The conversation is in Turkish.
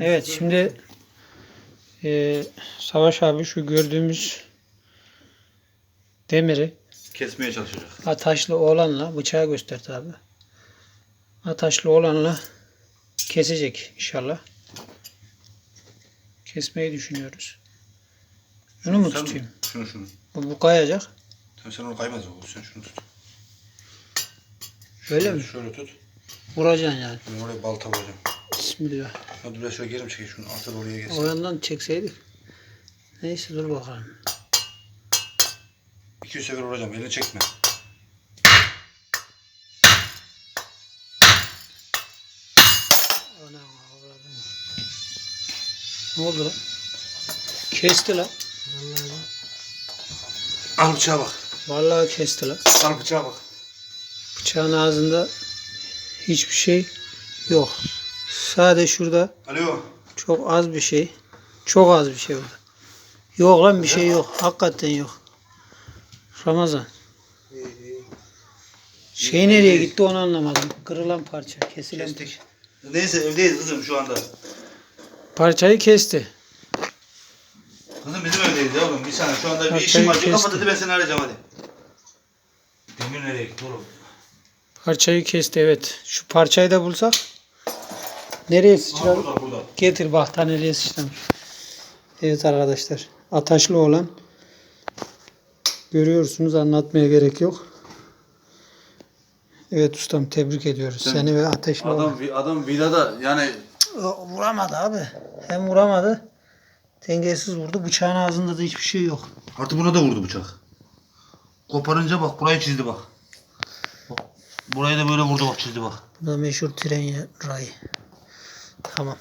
Evet şimdi e, Savaş abi şu gördüğümüz demiri Kesmeye çalışacak. ataşlı olanla bıçağı gösterdi abi. Ataşlı olanla kesecek inşallah. Kesmeyi düşünüyoruz. Şunu mu Sen tutayım? Şunu şunu. Bu, bu kayacak. Tamam sen onu kaymaz o. Sen şunu tut. Öyle Şöyle- mi? Şöyle tut. Vuracaksın yani. Ben oraya balta vuracağım. Bismillah. Hadi biraz şöyle geri mi çekeyim şunu? Atır oraya gelsin. O yandan çekseydik. Neyse dur bakalım. 200 sefer vuracağım. Elini çekme. Anam avradım. Ne oldu lan? Kesti lan. Al bıçağa bak. Vallahi kesti lan. Al bıçağa bak. Bıçağın ağzında hiçbir şey yok. Sadece şurada Alo. çok az bir şey. Çok az bir şey var. Yok lan bir şey yok. Hakikaten yok. Ramazan. Şey nereye gitti onu anlamadım. Kırılan parça, kesilen Kestik. Neyse evdeyiz kızım şu anda. parçayı kesti. Kızım bizim evdeyiz ya oğlum. Bir saniye şu anda bir Parçayı işim var. kestim. Kapat hadi ben seni arayacağım hadi. Demir nereye gitti oğlum? Parçayı kesti evet. Şu parçayı da bulsak. Nereye sıçrar? burada burada. Getir bak ta nereye sıçramış. Evet arkadaşlar. Ataşlı olan. Görüyorsunuz anlatmaya gerek yok. Evet ustam tebrik ediyoruz. Sen- Seni ve ateşli olan. Adam, adam villada yani Vuramadı abi. Hem vuramadı. Dengesiz vurdu. Bıçağın ağzında da hiçbir şey yok. artık buna da vurdu bıçak. Koparınca bak burayı çizdi bak. Bak, Burayı da böyle vurdu bak çizdi bak. Bu da meşhur tren rayı. Tamam.